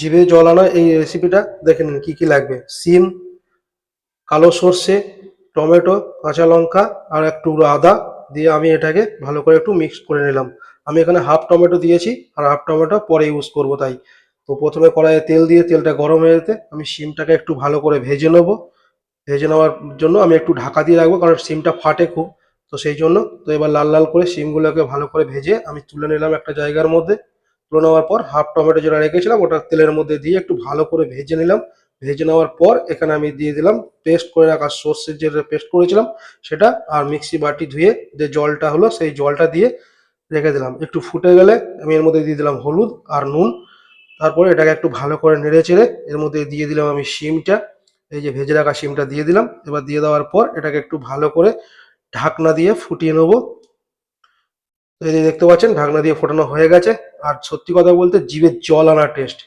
জিভে জল আনা এই রেসিপিটা দেখে নিন কী কী লাগবে। সিম, কালো সর্ষে, টমেটো, কাঁচা লঙ্কা আর এক টুকরো আদা দিয়ে আমি এটাকে ভালো করে একটু মিক্স করে নিলাম। আমি এখানে হাফ টমেটো দিয়েছি আর হাফ টমেটো পরে ইউজ করব তাই। তো প্রথমে কড়াইয়ে তেল দিয়ে তেলটা গরম হয়ে যেতে আমি সিমটাকে একটু ভালো করে ভেজে নেব। ভেজে নেওয়ার জন্য আমি একটু ঢাকা দিয়ে রাখব কারণ সিমটা ফাটে খুব। তো সেই জন্য তো এবার লাল লাল করে সিমগুলোকে ভালো করে ভেজে আমি তুলে নিলাম একটা জায়গার মধ্যে। তুলে নেওয়ার পর হাফ টমেটো যেটা রেখেছিলাম, ওটা তেলের মধ্যে দিয়ে একটু ভালো করে ভেজে নিলাম। ভেজে নেওয়ার পর এখানে আমি দিয়ে দিলাম পেস্ট করে রাখা সর্ষের যে পেস্ট করেছিলাম, সেটা আর মিক্সি বাটি ধুয়ে যে জলটা হলো, সেই জলটা দিয়ে রেখে দিলাম। একটু ফুটে গেলে আমি এর মধ্যে দিয়ে দিলাম হলুদ আর নুন। তারপরে এটাকে একটু ভালো করে নেড়ে চেড়ে এর মধ্যে দিয়ে দিলাম আমি শিমটা। এই যে ভেজে রাখা শিমটা দিয়ে দিলাম। এবার দিয়ে দেওয়ার পর এটাকে একটু ভালো করে ঢাকনা দিয়ে ফুটিয়ে নেব। এই যে দেখতে পাচ্ছেন, ঢাকনা দিয়ে ফোটানো হয়ে গেছে। আর সত্যি কথা বলতে জীবের জল আনা টেস্ট